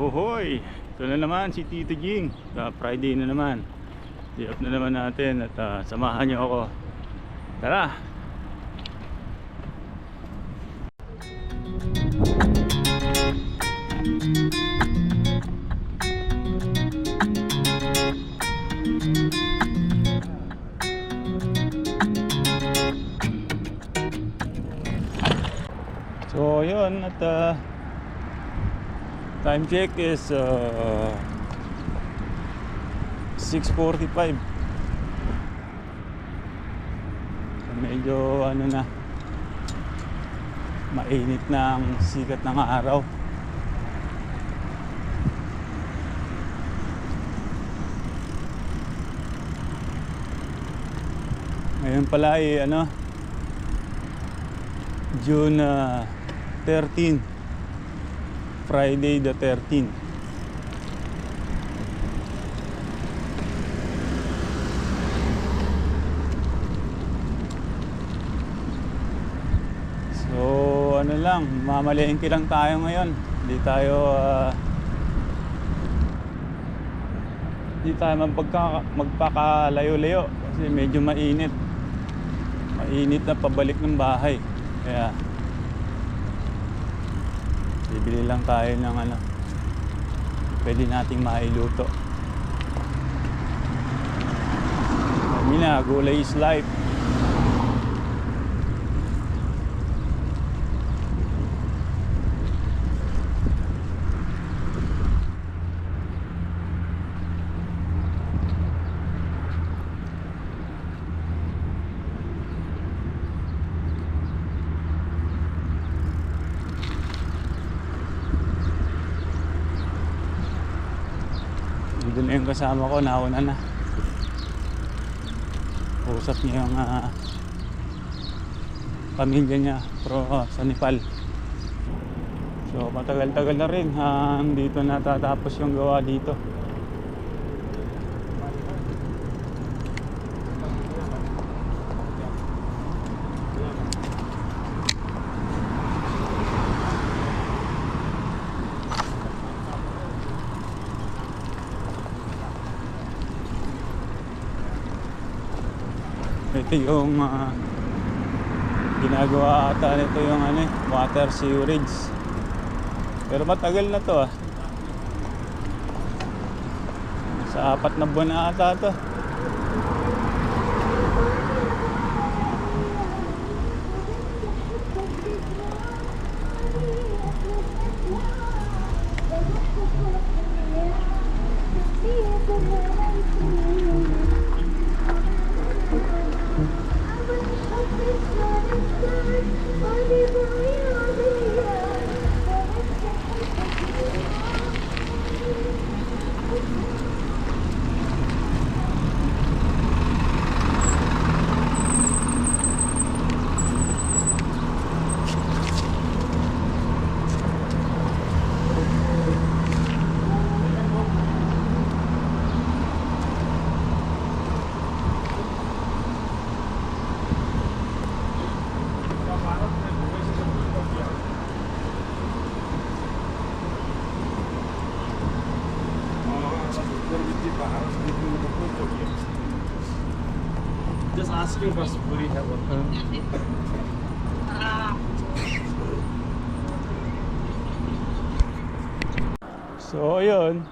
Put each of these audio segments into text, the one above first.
Ohoy! Ito na naman si Tito Jing. Sa Friday na naman. Day off na naman natin at ah, samahan niyo ako. Tara! So yun at ah, time check is uh, 6.45 so medyo ano na mainit na ang sikat ng araw. Ngayon pala ay ano June ah, 13 Friday the 13 So ano lang, mamalengke lang tayo ngayon. Hindi tayo ah, hindi tayo magpagka, magpakalayo-layo kasi medyo mainit. Mainit na pabalik ng bahay. Kaya bibili lang tayo ng ano pwede nating mailuto. Kami na, gulay is life. Doon na yung kasama ko, nauna na. Usap niya yung ah, pamilya niya pro, ah, sa Nepal. So matagal-tagal na rin ah, dito natatapos yung gawa dito. yung ah, ginagawa ata nito yung ano, eh, water sewerage. Pero matagal na to ah. Sa apat na buwan na ata to. Asking for Puri have one. So ayun.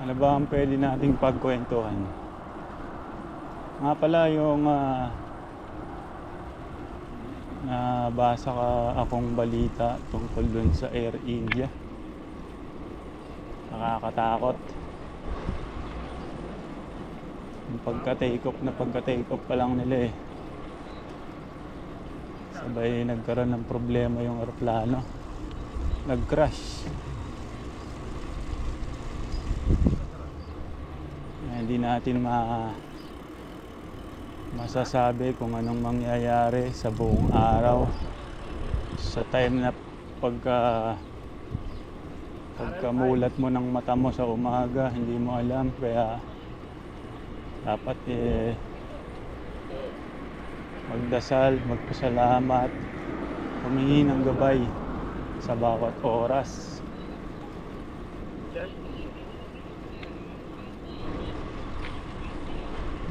Ano ba ang pwede nating pagkwentuhan? Nga pala yung ah, nabasa ka akong balita tungkol dun sa Air India. Nakakatakot. Pagka-take off na pagka-take off pa lang nila eh. Sabay nagkaroon ng problema yung aeroplano. Nag-crash. Na hindi natin ma masasabi kung anong mangyayari sa buong araw sa time na pagka pagkamulat mo ng mata mo sa umaga hindi mo alam kaya dapat eh magdasal, magpasalamat humingi ng gabay sa bawat oras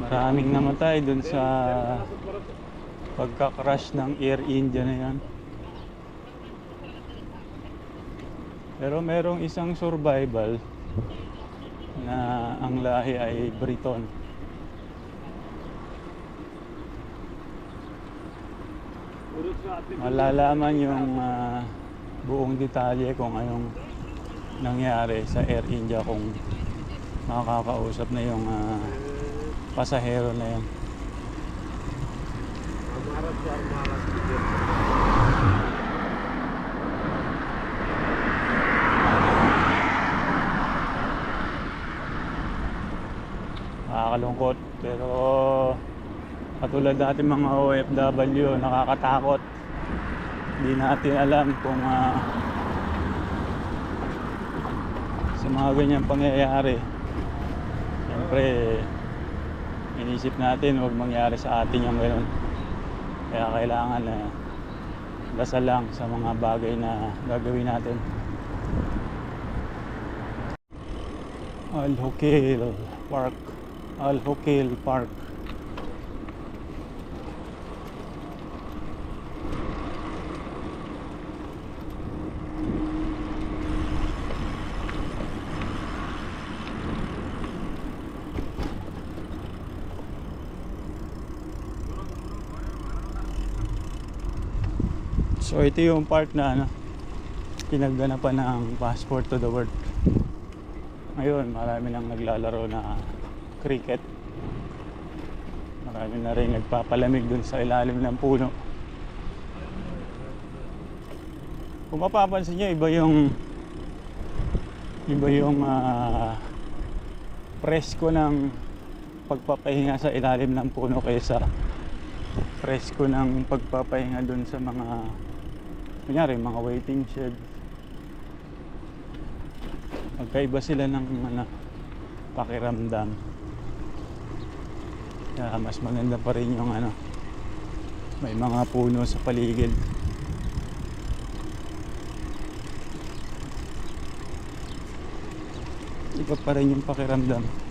Maraming namatay dun sa pagka-crash ng Air India na yan. Pero merong isang survival na ang lahi ay Briton. malalaman yung uh, buong detalye kung anong nangyari sa Air India kung makakausap na yung uh, pasahero na yun. Nakakalungkot pero katulad natin mga OFW, nakakatakot. Hindi natin alam kung ah, sa mga ganyang pangyayari. Siyempre, inisip natin huwag mangyari sa atin yung gano'n. Kaya kailangan na dasal lang sa mga bagay na gagawin natin. Al Hokil Park. Al Hokil Park. So ito yung part na ano, pinagganapan ng passport to the world. Ngayon, marami nang naglalaro na cricket. Marami na rin nagpapalamig dun sa ilalim ng puno. Kung mapapansin nyo, iba yung iba yung ah, presko ng pagpapahinga sa ilalim ng puno kaysa presko ng pagpapahinga dun sa mga kunyari mga waiting shed. Magkaiba sila ng ano, pakiramdam. Kaya mas maganda pa rin yung ano may mga puno sa paligid. Iba pa rin yung pakiramdam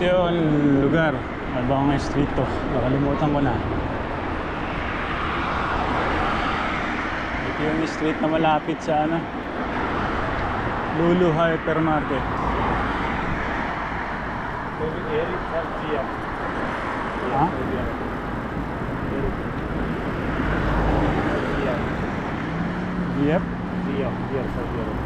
ito yung lugar. Ano ba street to? Nakalimutan ko na. Ito yung street na malapit sa ano. Lulu Hypermarket. Erik Helgia. Ha? Yep. Dia, dia Helgia.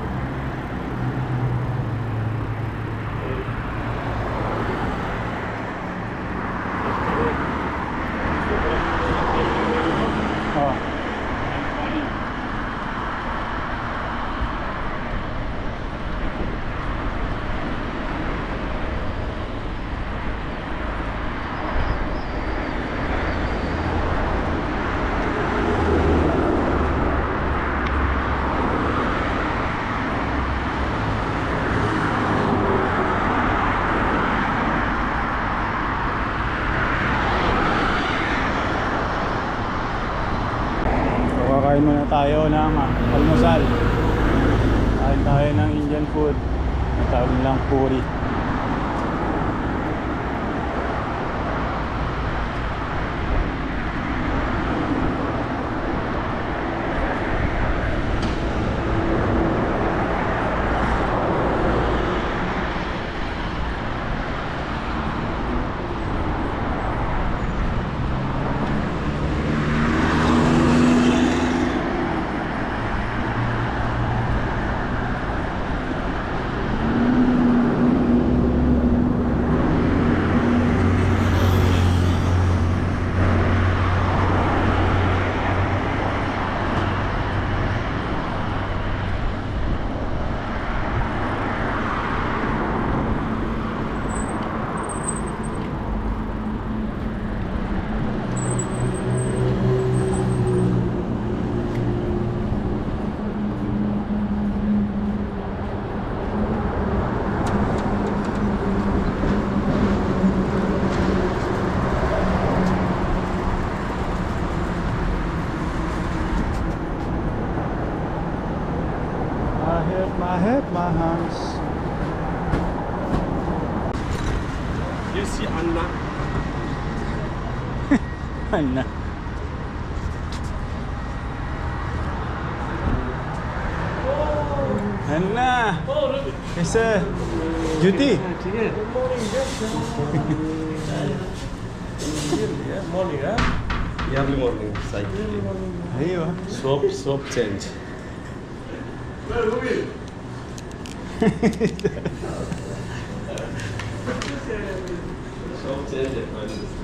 Tayo ng ah, almusal. Kain tayo ng Indian food. Tawag nilang puri. Ano? Anna! It's a duty. Morning, huh? Early morning cycle. Ayo. Soap, soap change. soap change at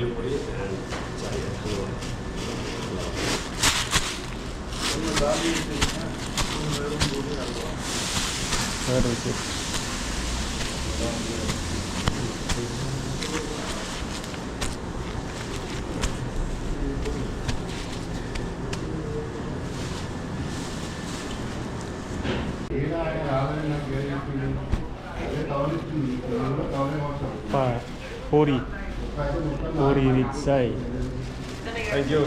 Only puri and chai. Very good. Pa, puri. Puri पूरी मिर्चाई जो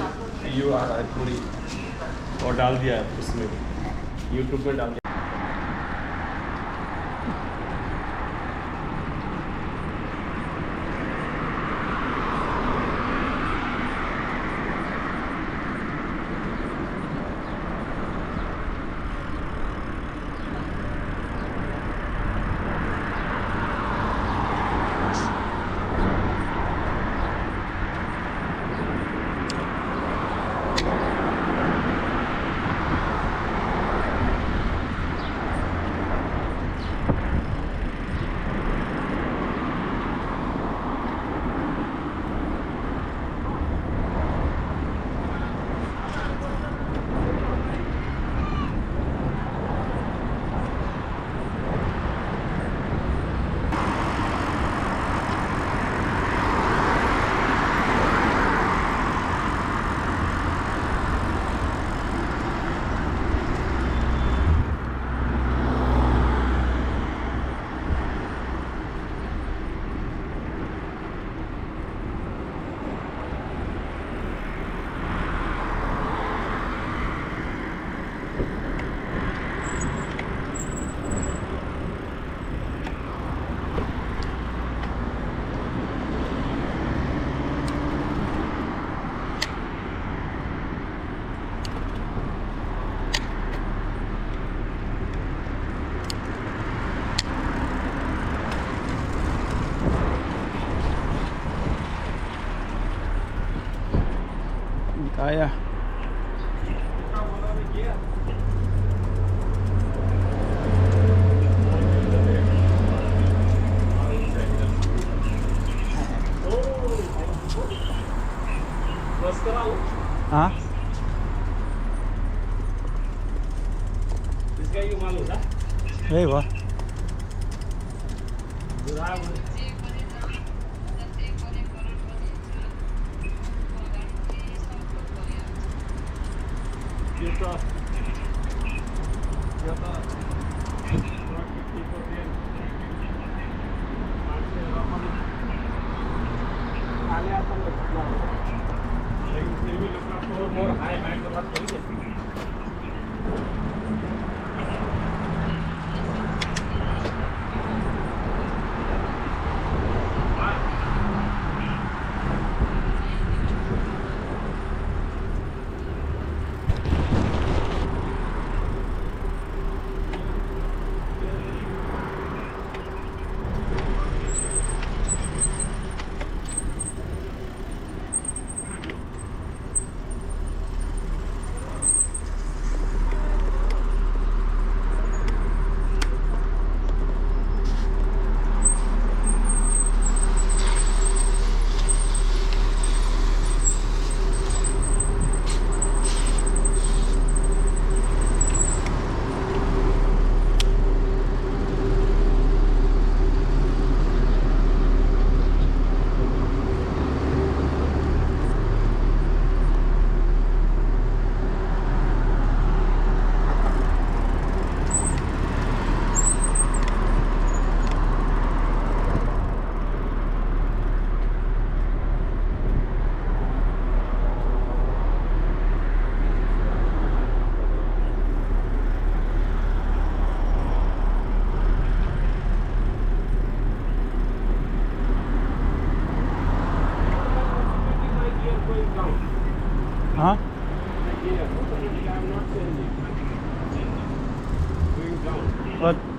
यू आ रहा है पूरी और डाल दिया उसमें. यूट्यूब पर डाल दिया. Kaya. Ha? But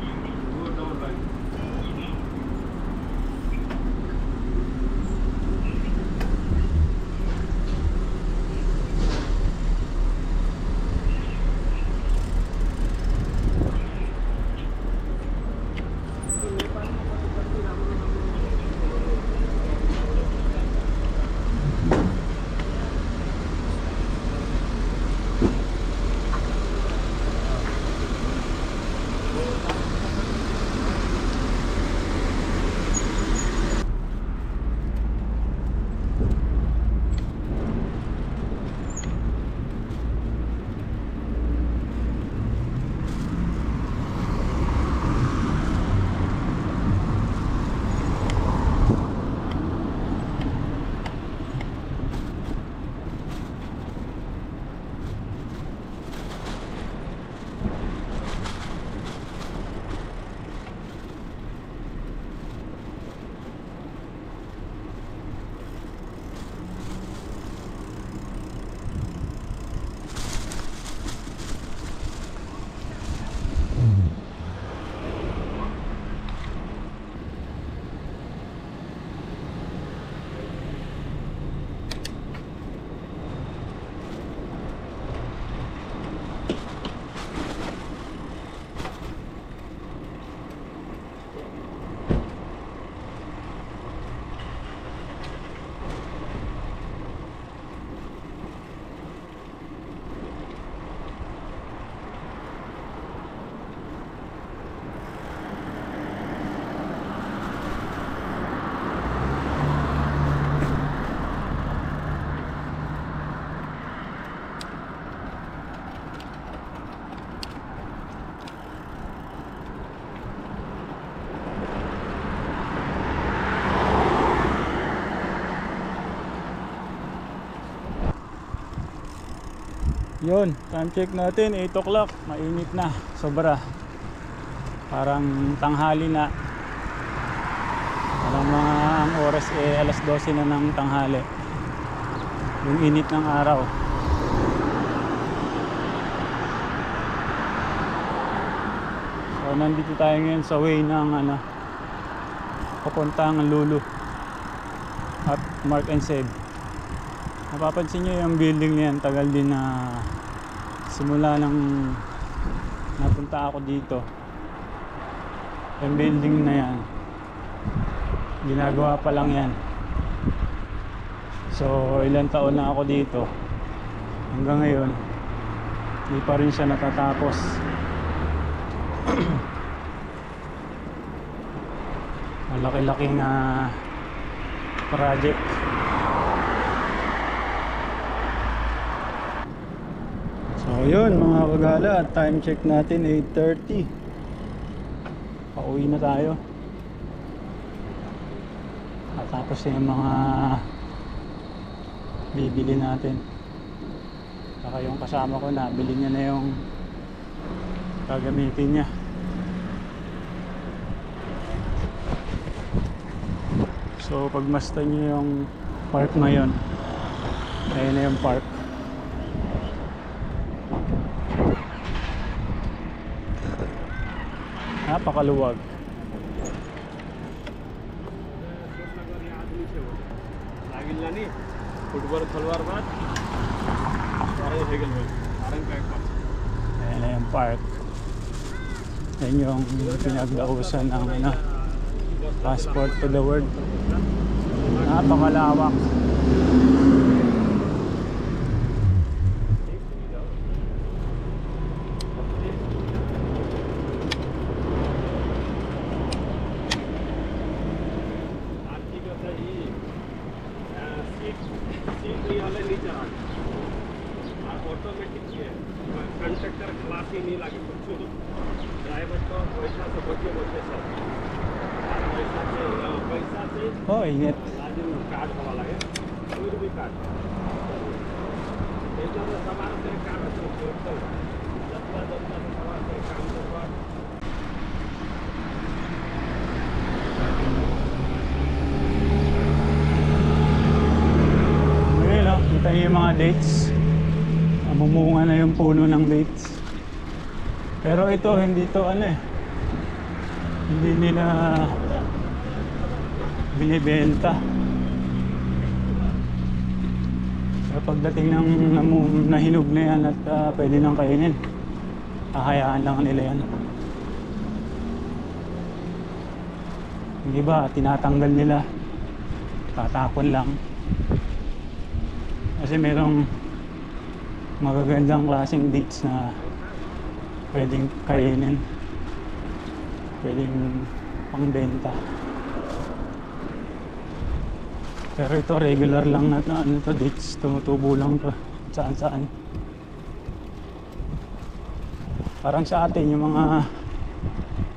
Yun, time check natin, 8 o'clock, mainit na, sobra. Parang tanghali na. Parang mga ang oras eh alas 12 na ng tanghali. Yung init ng araw. So nandito tayo ngayon sa way ng ano, papuntang Lulu at Mark and Save. Napapansin nyo yung building niyan, tagal din na simula nang napunta ako dito. Yung building na yan, ginagawa pa lang yan. So, ilang taon na ako dito. Hanggang ngayon, hindi pa rin siya natatapos. Malaki-laking ah, project. So yun mga kagala, time check natin 8.30 Pauwi na tayo. At tapos na yung mga bibili natin. Saka yung kasama ko na, bili niya na yung gagamitin niya. So pagmastan niyo yung park ngayon Ayun na yung park Napakaluwag. Football खोलवार बाद parang Hegel Hall. Parang Park Park. Ayan na yung park. Yan yung pinagdausan ng ano, passport to the world. Napakalawak. Kita yung mga dates. Namumunga na yung puno ng dates. Pero ito, hindi to ano eh. Hindi nila binibenta. Pero pagdating ng nahinog na yan at ah, pwede nang kainin, hahayaan lang nila yan. Yung iba, tinatanggal nila. Tatapon lang. Kasi merong magagandang klaseng dates na pwedeng kainin. Pwedeng pangbenta. Pero ito regular lang na, ano to dates, tumutubo lang to saan saan. Parang sa atin yung mga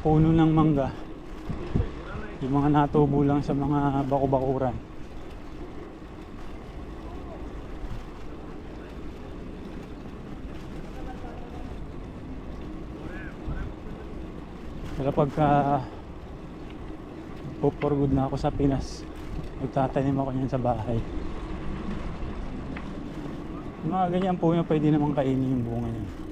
puno ng mangga, yung mga natubo lang sa mga baku-bakuran. Pero pagka for good na ako sa Pinas, magtatanim ako niyan sa bahay. Mga ganyan po yung pwede namang kainin yung bunga niya.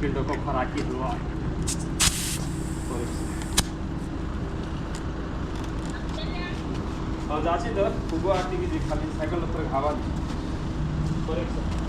फील्डों को खुराकी दुआ और जाची दर फुगो आती की जी खाली साइकिल पर खावा दी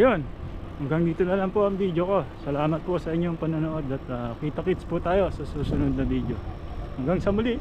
So yun, hanggang dito na lang po ang video ko. Salamat po sa inyong panonood at ah, kita-kits po tayo sa susunod na video. Hanggang sa muli.